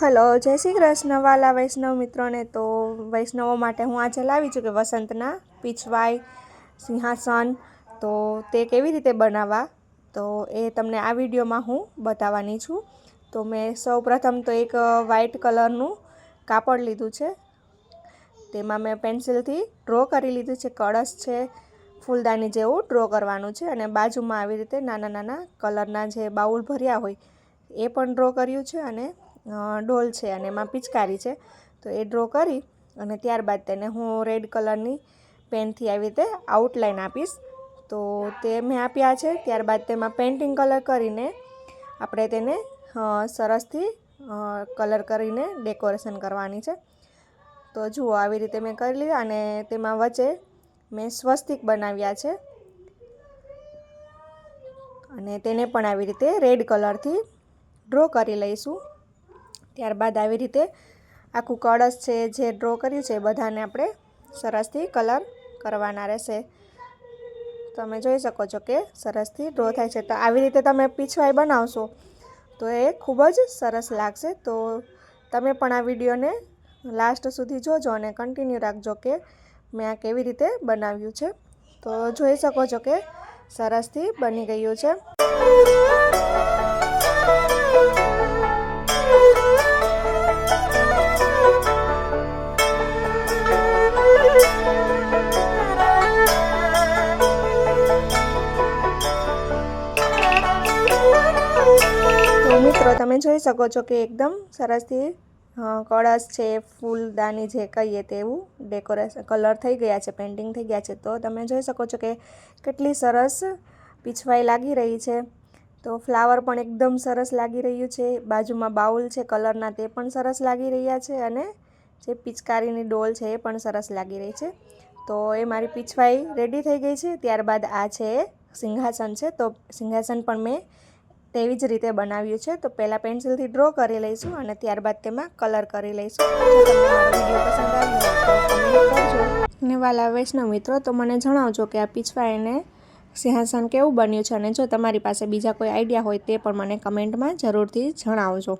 Hello, જય શ્રી કૃષ્ણ. વાલા વૈષ્ણવ મિત્રોને તો વૈષ્ણવો માટે હું આજે લાવી છું કે વસંતના પીછવાય સિંહાસન. તો તે કેવી રીતે બનાવવા? તો એ તમને આ વિડીયોમાં હું બતાવવાની છું. તો મેં સૌ પ્રથમ તો એક વ્હાઈટ કલરનું કાપડ લીધું છે. તેમાં મેં પેન્સિલથી ડ્રો કરી લીધું છે. કળશ છે, ફૂલદાની જેવું ડ્રો કરવાનું છે અને બાજુમાં આવી રીતે નાના નાના કલરના જે બાઉલ ભર્યા હોય એ પણ ડ્રો કર્યું છે અને ડોલ છે અને એમાં પિચકારી છે. તો એ ડ્રો કરી અને ત્યારબાદ તેને હું રેડ કલરની પેનથી આવી રીતે આઉટલાઈન આપીશ. તો તે મેં આપ્યા છે. ત્યારબાદ તેમાં પેઇન્ટિંગ કલર કરીને આપણે તેને સરસથી કલર કરીને ડેકોરેશન કરવાની છે. તો જુઓ આવી રીતે મેં કરી લીધા અને તેમાં વચ્ચે મેં સ્વસ્તિક બનાવ્યા છે. અને તેને પણ આવી રીતે રેડ કલરથી ડ્રો કરી લઈશું. ત્યારબાદ આવી રીતે આખું કળશ છે, જે ડ્રો કર્યું છે બધાને આપણે સરસથી કલર કરવાના રહેશે. તમે જોઈ શકો છો કે સરસથી ડ્રો થાય છે. તો આવી રીતે તમે પીછવાઈ બનાવશો તો એ ખૂબ જ સરસ લાગશે. તો તમે પણ આ વિડીયોને લાસ્ટ સુધી જોજો અને કન્ટિન્યુ રાખજો કે મેં આ કેવી રીતે બનાવ્યું છે. તો જોઈ શકો છો કે સરસથી બની ગયું છે. તમે જોઈ શકો છો કે એકદમ સરસથી કળશ છે, ફૂલદાની જે કહીએ તેવું, ડેકોરેશન, કલર થઈ ગયા છે, પેઇન્ટિંગ થઈ ગયા છે. તો તમે જોઈ શકો છો કે કેટલી સરસ પીછવાઈ લાગી રહી છે. તો ફ્લાવર પણ એકદમ સરસ લાગી રહ્યું છે. બાજુમાં બાઉલ છે, કલરના તે પણ સરસ લાગી રહ્યા છે અને જે પિચકારીની ડોલ છે એ પણ સરસ લાગી રહી છે. તો એ મારી પીછવાઈ રેડી થઈ ગઈ છે. ત્યારબાદ આ છે સિંહાસન છે. તો સિંહાસન પણ મેં તેવી જ રીતે બનાવ્યું છે. તો પહેલાં પેન્સિલથી ડ્રો કરી લઈશું અને ત્યારબાદ તેમાં કલર કરી લઈશું. ને વાલા વૈષ્ણવ મિત્રો, તો મને જણાવજો કે આ પીછવાઈને સિંહાસન કેવું બન્યું છે અને જો તમારી પાસે બીજા કોઈ આઈડિયા હોય તે પણ મને કમેન્ટમાં જરૂરથી જણાવજો.